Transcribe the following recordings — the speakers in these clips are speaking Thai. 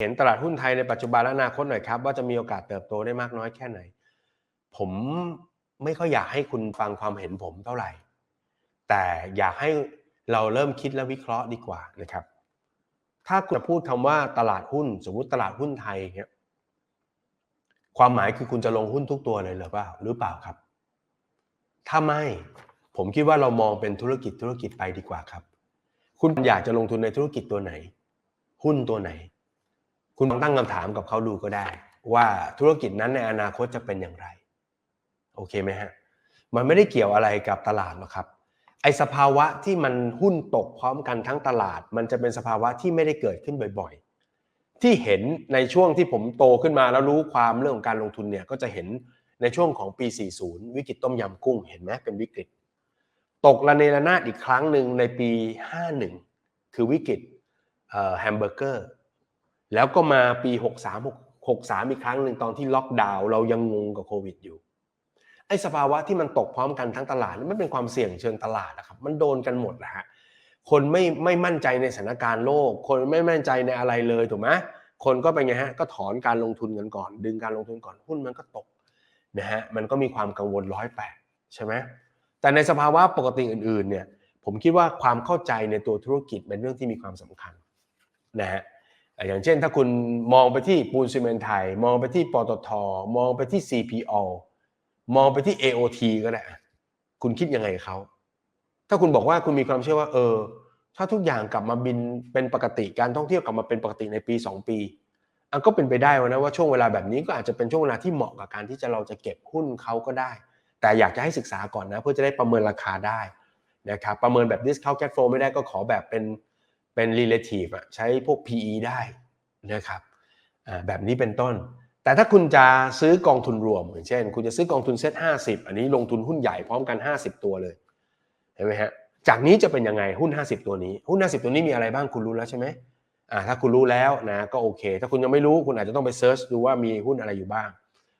เห็นตลาดหุ้นไทยในปัจจุบันและอนาคตหน่อยครับ ว่าจะมีโอกาสเติบโตได้มากน้อยแค่ไหน ผมไม่ค่อยอยากให้คุณฟังความเห็นผมเท่าไหร่ แต่อยากให้เราเริ่มคิดและวิเคราะห์ดีกว่านะครับ ถ้าคุณจะพูดคำว่าตลาดหุ้น สมมุติตลาดหุ้นไทยเนี่ยความหมายคือคุณจะลงหุ้นทุกตัวเลยหรือเปล่าหรือเปล่าครับ ถ้าไม่ผมคิดว่าเรามองเป็นธุรกิจธุรกิจไปดีกว่าครับ คุณอยากจะลงทุนในธุรกิจตัวไหน หุ้นตัวไหน คุณลองตั้งคำถามกับเขาดูก็ได้ ว่าธุรกิจนั้นในอนาคตจะเป็นอย่างไร โอเคไหมฮะ มันไม่ได้เกี่ยวอะไรกับตลาดหรอกครับ ไอสภาวะที่มันหุ้นตกพร้อมกันทั้งตลาด มันจะเป็นสภาวะที่ไม่ได้เกิดขึ้นบ่อย ๆ ที่เห็นในช่วงที่ผมโตขึ้นมาแล้วรู้ความเรื่องของการลงทุนเนี่ยก็จะเห็นในช่วงของปี 40 วิกฤตต้มยำกุ้งเห็นไหมเป็นวิกฤต ตกระเนระนาดอีกครั้งหนึ่งในปี 51 คือวิกฤตแฮมเบอร์เกอร์ แล้วก็มาปี 63 63 อีกครั้งหนึ่งตอนที่ล็อกดาวน์เรายังงงกับโควิดอยู่ไอ้สภาวะที่มันตกพร้อมกันทั้งตลาดมันเป็นความเสี่ยงเชิงตลาดนะครับมันโดนกันหมดนะฮะคนไม่ไม่มั่นใจในสถานการณ์โลก คนไม่มั่นใจในอะไรเลยถูกไหมคนก็เป็นไงฮะก็ถอนการลงทุนกันก่อน ดึงการลงทุนก่อนหุ้นมันก็ตกนะฮะมันก็มีความกังวลร้อยแปดใช่ไหมแต่ในสภาวะปกติอื่นๆเนี่ยผมคิดว่าความเข้าใจในตัวธุรกิจเป็นเรื่องที่มีความสำคัญนะฮะ อย่างเช่นถ้าคุณมองไปที่ปูนซีเมนต์ไทย มองไปที่ปตท มองไปที่ CPO มองไปที่ AOT ก็ได้คุณคิดยังไงเขา ถ้าคุณบอกว่าคุณมีความเชื่อว่า เออ ถ้าทุกอย่างกลับมาบินเป็นปกติการท่องเที่ยวกลับมาเป็นปกติในปี 2 ปีอันก็เป็นไปได้นะว่าช่วงเวลาแบบนี้ก็อาจจะเป็นช่วงเวลาที่เหมาะกับการที่จะเราจะเก็บหุ้นเขาก็ได้ แต่อยากจะให้ศึกษาก่อนนะ เพื่อจะได้ประเมินราคาได้นะครับประเมินแบบ discount cash flow ไม่ได้ก็ขอแบบเป็น เป็น relative อะใช้พวก PE ได้นะครับแบบนี้เป็นต้น แต่ถ้าคุณจะซื้อกองทุนรวมอย่างเช่น คุณจะซื้อกองทุนเซ็ตห้าสิบอันนี้ลงทุนหุ้นใหญ่พร้อมกัน 50 ตัวเลยเห็นไหมฮะจากนี้จะเป็นยังไงหุ้น 50 ตัวนี้ หุ้น 50 ตัวนี้มีอะไรบ้างคุณรู้แล้วใช่ไหมอ่าถ้าคุณรู้แล้วนะก็โอเค ถ้าคุณยังไม่รู้คุณอาจจะต้องไปเซิร์ชดูว่ามีหุ้นอะไรอยู่บ้าง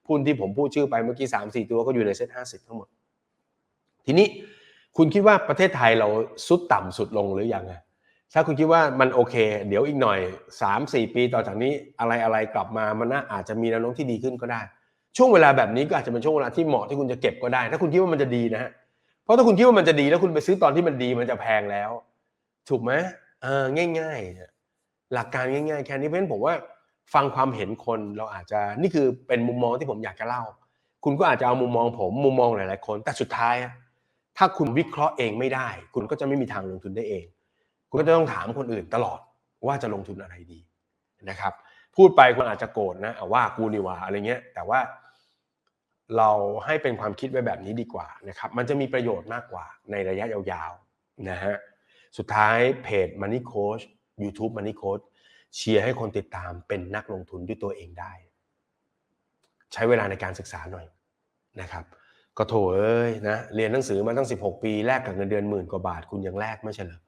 หุ้นที่ผมพูดชื่อไปเมื่อกี้3 4 ตัวก็อยู่ในเซ็ตห้าสิบทั้งหมด ทีนี้คุณคิดว่าประเทศไทยเราสุดต่ำสุดลงหรือยังอะ ถ้าคุณคิดว่ามันโอเค เดี๋ยวอีกหน่อย 3-4 ปีต่อจากนี้อะไรอะไรกลับมามันน่าอาจจะมีแนวโน้มที่ดีขึ้นก็ได้ ช่วงเวลาแบบนี้ก็อาจจะเป็นช่วงเวลาที่เหมาะที่คุณจะเก็บก็ได้ ถ้าคุณคิดว่ามันจะดีนะฮะเพราะถ้าคุณคิดว่ามันจะดีแล้วคุณไปซื้อตอนที่มันดีมันจะแพงแล้ว ถูกไหมเออง่ายๆ หลักการง่ายๆ แค่นี้เพราะฉะนั้นผมว่าฟังความเห็นคนเราอาจจะนี่คือเป็นมุมมองที่ผมอยากจะเล่า คุณก็อาจจะเอามุมมองผมมุมมองหลายๆคน แต่สุดท้าย ถ้าคุณวิเคราะห์เองไม่ได้ คุณก็จะไม่มีทางลงทุนได้เอง คุณก็จะต้องถามคนอื่นตลอดว่าจะลงทุนอะไรดีนะครับ พูดไปคุณอาจจะโกรธนะว่ากูนี่ว่าอะไรเงี้ย แต่ว่าเราให้เป็นความคิดไว้แบบนี้ดีกว่านะครับมันจะมีประโยชน์มากกว่าในระยะยาวๆนะฮะสุดท้ายเพจ Money Coach YouTube Money Coach เชียร์ให้คนติดตามเป็นนักลงทุนด้วยตัวเองได้ ใช้เวลาในการศึกษาหน่อยนะครับ ก็โถเอ้ยนะเรียนหนังสือมาตั้ง 16 ปีแลกกับเงินเดือนหมื่นกว่าบาท คุณยังแลกไม่ใช่เหรอ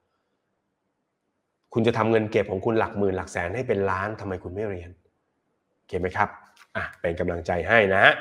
คุณจะทำเงินเก็บของคุณหลักหมื่นหลักแสนให้เป็นล้านทำไมคุณไม่เรียนเก็บไหมครับอะเป็นกำลังใจให้นะฮะ